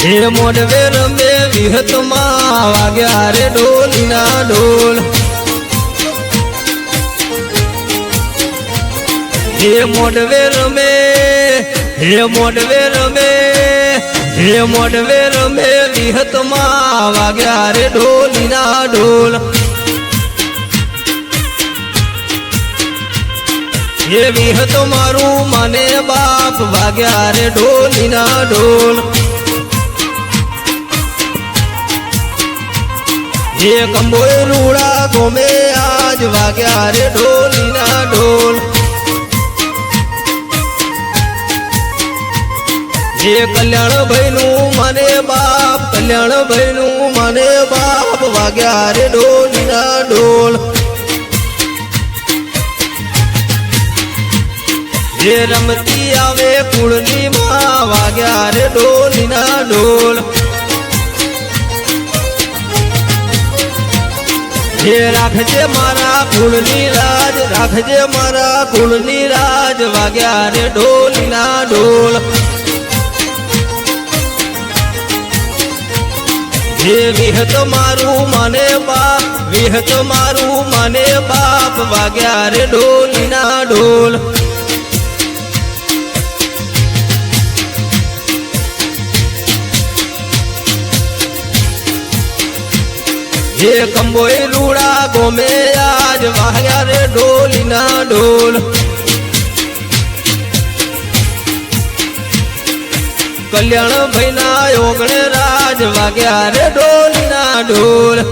હે મોડવે રમે વિહતમાં વાગ્યા રે ઢોલીના ઢોલ હે મોડવે રમે હે મોડવે રમે હે મોડવે રમે વિહતમાં વાગ્યા રે ઢોલીના ઢોલ એ વિહત મારું મને બાપ વાગ્યા રે ઢોલીના ઢોલ હે કંબોય રૂડા ગોમે, આજ વાગ્યા રે ઢોલીના ઢોલ. હે કલ્યાણ ભાઈનું મને બાપ કલ્યાણ ભાઈનું મને બાપ, વાગ્યા રે ઢોલીના ઢોલ. હે રમતી આવે પૂર્ણિમા વાગ્યા રે ઢોલીના ઢોલ. હે રાખજે મારા કુળની રાજ, રાખજે મારા કુળની રાજ, વાગ્યા રે ઢોલીના ઢોલ જે વિહત મારું મને બાપ, વિહત મારું મને બાપ, વાગ્યા રે ઢોલીના ઢોલ હે કંબોય રૂડા ગોમે આજ વાહ્યા રે ઢોલીના ઢોલ કલ્યાણ ભાઈના ઓગણે રાજ વાગ્યા રે ઢોલીના ઢોલ